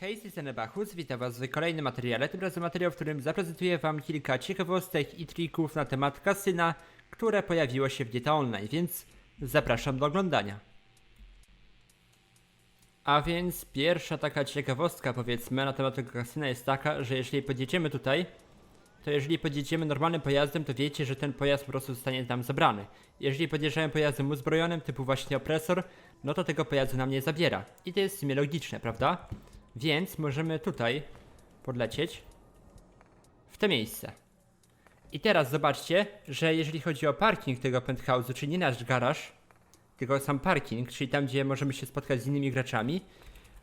Hej, z Bachus, witam was w kolejnym materiale, tym razem materiał, w którym zaprezentuję wam kilka ciekawostek i trików na temat kasyna, które pojawiło się w GTA Online, więc zapraszam do oglądania. A więc pierwsza taka ciekawostka powiedzmy na temat tego kasyna jest taka, że jeżeli podjedziemy tutaj, to jeżeli podjedziemy normalnym pojazdem, to wiecie, że ten pojazd po prostu zostanie nam zabrany. Jeżeli podjeżdżamy pojazdem uzbrojonym, typu właśnie opresor, no to tego pojazdu nam nie zabiera. I to jest w sumie logiczne, prawda? Więc możemy tutaj podlecieć w to miejsce. I teraz zobaczcie, że jeżeli chodzi o parking tego penthouse'u, czyli nie nasz garaż, tylko sam parking, czyli tam, gdzie możemy się spotkać z innymi graczami,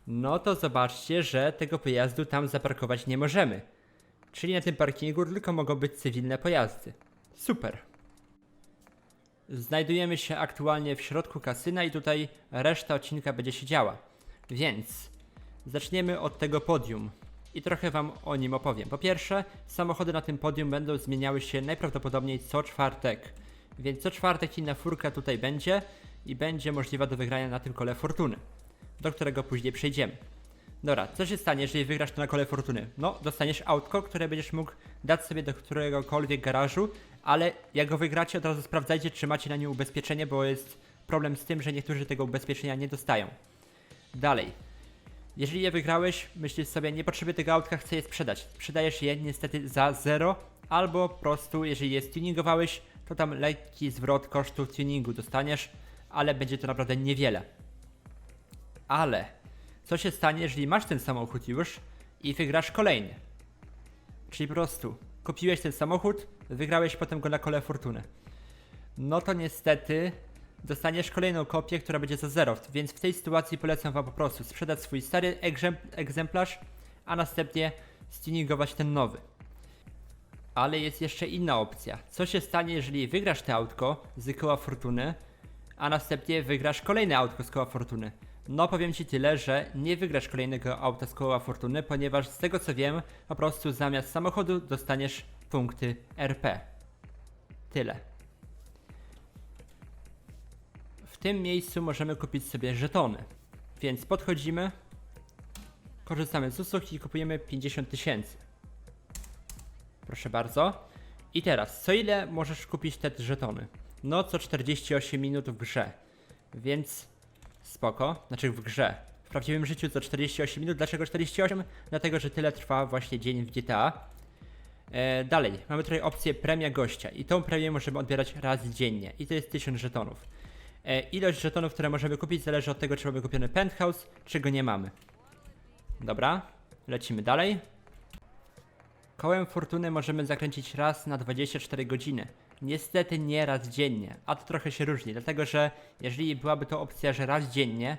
no to zobaczcie, że tego pojazdu tam zaparkować nie możemy. Czyli na tym parkingu tylko mogą być cywilne pojazdy. Super. Znajdujemy się aktualnie w środku kasyna i tutaj reszta odcinka będzie się działa. Więc zaczniemy od tego podium i trochę wam o nim opowiem. Po pierwsze, samochody na tym podium będą zmieniały się najprawdopodobniej co czwartek. Więc co czwartek inna furka tutaj będzie i będzie możliwa do wygrania na tym kole fortuny, do którego później przejdziemy. Dobra, co się stanie, jeżeli wygrasz to na kole fortuny? No, dostaniesz autko, które będziesz mógł dać sobie do któregokolwiek garażu, ale jak go wygracie, od razu sprawdzajcie, czy macie na nie ubezpieczenie, bo jest problem z tym, że niektórzy tego ubezpieczenia nie dostają. Dalej. Jeżeli je wygrałeś, myślisz sobie, nie potrzebuję tego autka, chcę je sprzedać. Sprzedajesz je niestety za zero, albo po prostu, jeżeli je stuningowałeś, to tam lekki zwrot kosztów tuningu dostaniesz, ale będzie to naprawdę niewiele. Ale co się stanie, jeżeli masz ten samochód już i wygrasz kolejny? Czyli po prostu kupiłeś ten samochód, wygrałeś potem go na kole fortuny. No to niestety dostaniesz kolejną kopię, która będzie za zero, więc w tej sytuacji polecam wam po prostu sprzedać swój stary egzem- egzemplarz, a następnie stuningować ten nowy. Ale jest jeszcze inna opcja. Co się stanie, jeżeli wygrasz te autko z koła fortuny, a następnie wygrasz kolejne autko z koła fortuny? No powiem ci tyle, że nie wygrasz kolejnego auta z koła fortuny, ponieważ z tego co wiem, po prostu zamiast samochodu dostaniesz punkty RP. Tyle. Tym miejscu możemy kupić sobie żetony. Więc podchodzimy, korzystamy z usług i kupujemy 50 tysięcy. Proszę bardzo. I teraz, co ile możesz kupić te żetony? No, co 48 minut w grze. Więc spoko, znaczy w grze. W prawdziwym życiu co 48 minut. Dlaczego 48? Dlatego, że tyle trwa właśnie dzień w GTA. E, dalej, mamy tutaj opcję premia gościa i tą premię możemy odbierać raz dziennie i to jest 1000 żetonów. E, ilość żetonów, które możemy kupić zależy od tego, czy mamy kupiony penthouse, czy go nie mamy. Dobra, lecimy dalej. Kołem fortuny możemy zakręcić raz na 24 godziny. Niestety nie raz dziennie, a to trochę się różni, dlatego że jeżeli byłaby to opcja, że raz dziennie,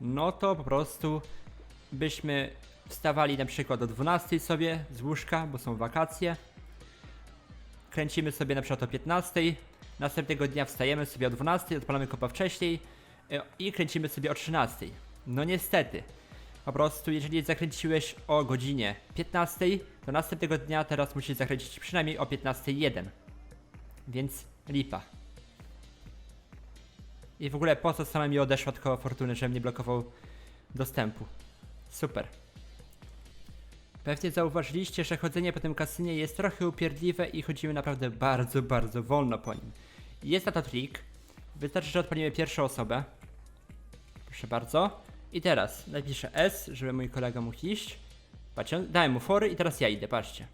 no to po prostu byśmy wstawali na przykład o 12 sobie z łóżka, bo są wakacje. Kręcimy sobie na przykład o 15, następnego dnia wstajemy sobie o 12, odpalamy kopa wcześniej e, i kręcimy sobie o 13. No niestety, po prostu jeżeli zakręciłeś o godzinie 15, to następnego dnia teraz musisz zakręcić przynajmniej o 15.01. Więc lipa. I w ogóle po co sama mi odeszła od koła fortuny, żebym nie blokował dostępu. Super. Pewnie zauważyliście, że chodzenie po tym kasynie jest trochę upierdliwe i chodzimy naprawdę bardzo, bardzo wolno po nim. Jest na to trik. Wystarczy, że odpalimy pierwszą osobę. Proszę bardzo. I teraz napiszę S, żeby mój kolega mógł iść. Patrzcie, dałem mu fory i teraz ja idę, patrzcie.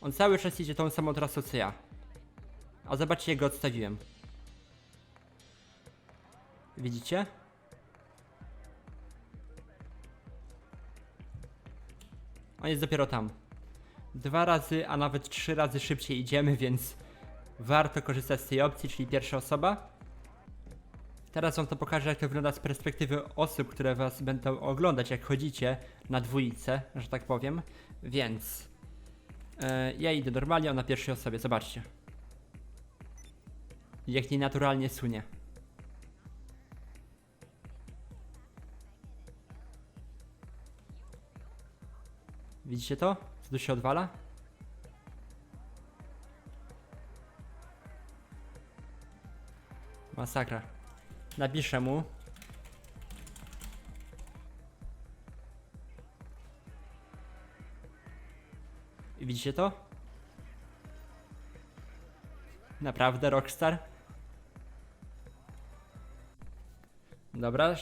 On cały czas idzie tą samą trasą co ja. A zobaczcie, jak go odstawiłem. Widzicie? On jest dopiero tam. Dwa razy, a nawet trzy razy szybciej idziemy, więc warto korzystać z tej opcji, czyli pierwsza osoba. Teraz wam to pokażę, jak to wygląda z perspektywy osób, które was będą oglądać, jak chodzicie na dwójce, że tak powiem. Więc e, ja idę normalnie, on na pierwszej osobie, zobaczcie. Jak nienaturalnie sunie. Widzicie to? Co tu się odwala? Masakra. Napiszę mu. Widzicie to? Naprawdę, Rockstar? Dobra,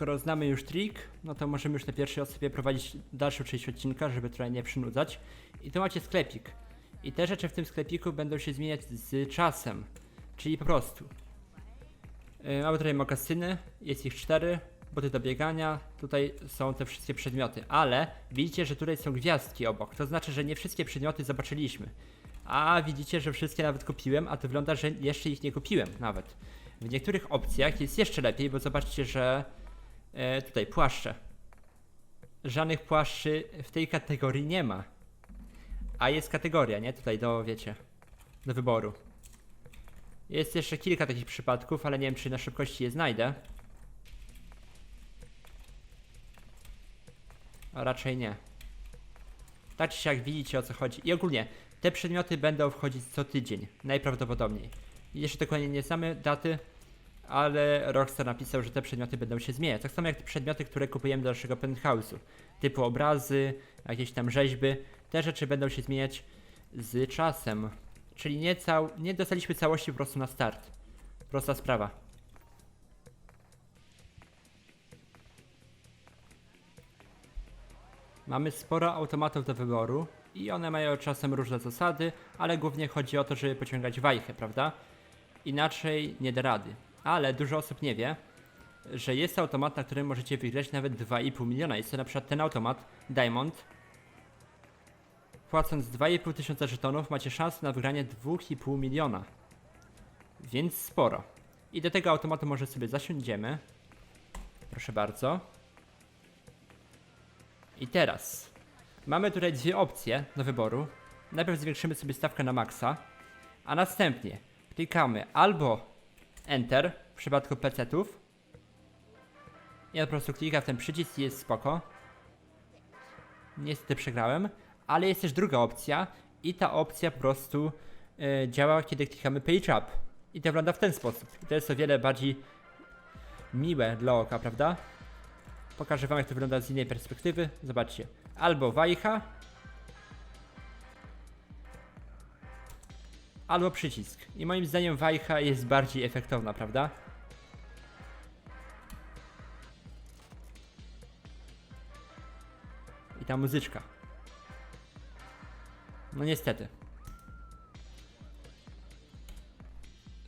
skoro znamy już trik, no to możemy już na pierwszej osobie prowadzić dalszą część odcinka, żeby trochę nie przynudzać. I tu macie sklepik. I te rzeczy w tym sklepiku będą się zmieniać z czasem. Czyli po prostu. Yy, mamy tutaj mokasyny, jest ich cztery, boty do biegania, tutaj są te wszystkie przedmioty, ale widzicie, że tutaj są gwiazdki obok, to znaczy, że nie wszystkie przedmioty zobaczyliśmy. A widzicie, że wszystkie nawet kupiłem, a to wygląda, że jeszcze ich nie kupiłem nawet. W niektórych opcjach jest jeszcze lepiej, bo zobaczcie, że e, tutaj płaszcze. Żadnych płaszczy w tej kategorii nie ma. A jest kategoria, nie? Tutaj do, wiecie, do wyboru. Jest jeszcze kilka takich przypadków, ale nie wiem, czy na szybkości je znajdę. A raczej nie. Tak czy siak widzicie o co chodzi. I ogólnie, te przedmioty będą wchodzić co tydzień, najprawdopodobniej. Jeszcze dokładnie nie znamy daty, ale Rockstar napisał, że te przedmioty będą się zmieniać. Tak samo jak te przedmioty, które kupujemy do naszego penthouse'u. Typu obrazy, jakieś tam rzeźby. Te rzeczy będą się zmieniać z czasem. Czyli nie, cał nie dostaliśmy całości po prostu na start. Prosta sprawa. Mamy sporo automatów do wyboru i one mają czasem różne zasady, ale głównie chodzi o to, żeby pociągać wajchę, prawda? Inaczej nie da rady. Ale dużo osób nie wie, że jest automat, na którym możecie wygrać nawet 2,5 miliona. Jest to na przykład ten automat Diamond. Płacąc 2,5 tysiąca żetonów macie szansę na wygranie 2,5 miliona. Więc sporo. I do tego automatu może sobie zasiądziemy. Proszę bardzo. I teraz mamy tutaj dwie opcje do wyboru. Najpierw zwiększymy sobie stawkę na maksa, a następnie klikamy albo Enter w przypadku PC-ów. Ja po prostu klikam w ten przycisk i jest spoko. Niestety przegrałem, ale jest też druga opcja i ta opcja po prostu e, działa, kiedy klikamy Page Up. I to wygląda w ten sposób. I to jest o wiele bardziej miłe dla oka, prawda? Pokażę wam jak to wygląda z innej perspektywy. Zobaczcie. Albo wajcha. Albo przycisk. I moim zdaniem wajcha jest bardziej efektowna, prawda? I ta muzyczka. No niestety.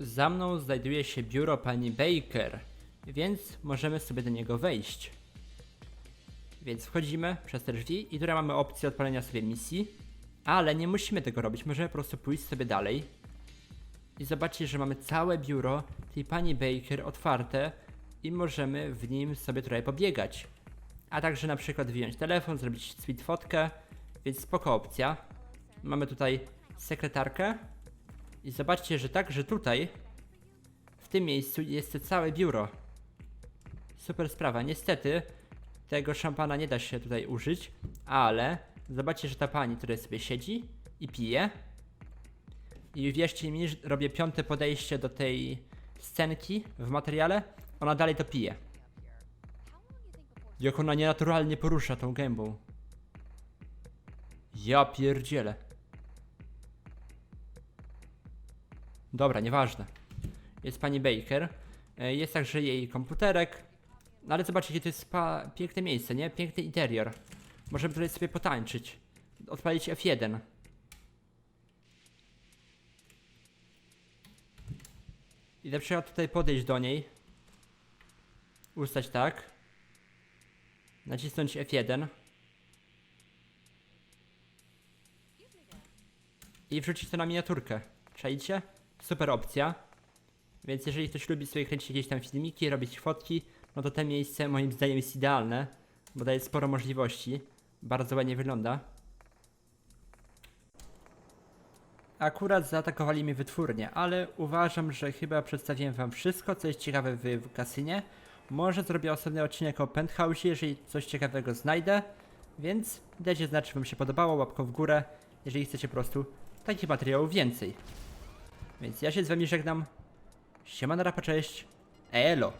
Za mną znajduje się biuro pani Baker, więc możemy sobie do niego wejść. Więc wchodzimy przez te drzwi i tutaj mamy opcję odpalenia sobie misji, ale nie musimy tego robić, możemy po prostu pójść sobie dalej i zobaczyć, że mamy całe biuro tej pani Baker otwarte i możemy w nim sobie trochę pobiegać. A także na przykład wyjąć telefon, zrobić tweet fotkę, więc spoko opcja. Mamy tutaj sekretarkę i zobaczcie, że także tutaj w tym miejscu jest to całe biuro. Super sprawa. Niestety tego szampana nie da się tutaj użyć, ale zobaczcie, że ta pani tutaj sobie siedzi i pije. I wierzcie mi, że robię piąte podejście do tej scenki w materiale, ona dalej to pije. Jak ona nienaturalnie porusza tą gębą. Ja pierdzielę. Dobra, nieważne. Jest pani Baker. E, Jest także jej komputerek. No ale zobaczcie, to jest piękne miejsce, nie? Piękny interior. Możemy tutaj sobie potańczyć. Odpalić F1. I na przykład tutaj podejść do niej. Ustać tak. Nacisnąć F1. I wrzucić to na miniaturkę. Czajcie? Super opcja. Więc jeżeli ktoś lubi sobie kręcić jakieś tam filmiki, robić fotki, no to to miejsce moim zdaniem jest idealne, bo daje sporo możliwości. Bardzo ładnie wygląda. Akurat zaatakowali mnie wytwórnie, ale uważam, że chyba przedstawiłem wam wszystko, co jest ciekawe w, w kasynie. Może zrobię osobny odcinek o penthouse, jeżeli coś ciekawego znajdę. Więc dajcie znać, czy wam się podobało, łapką w górę, jeżeli chcecie po prostu takich materiałów więcej. Więc ja się z wami żegnam. Siema na rapa, cześć. Elo.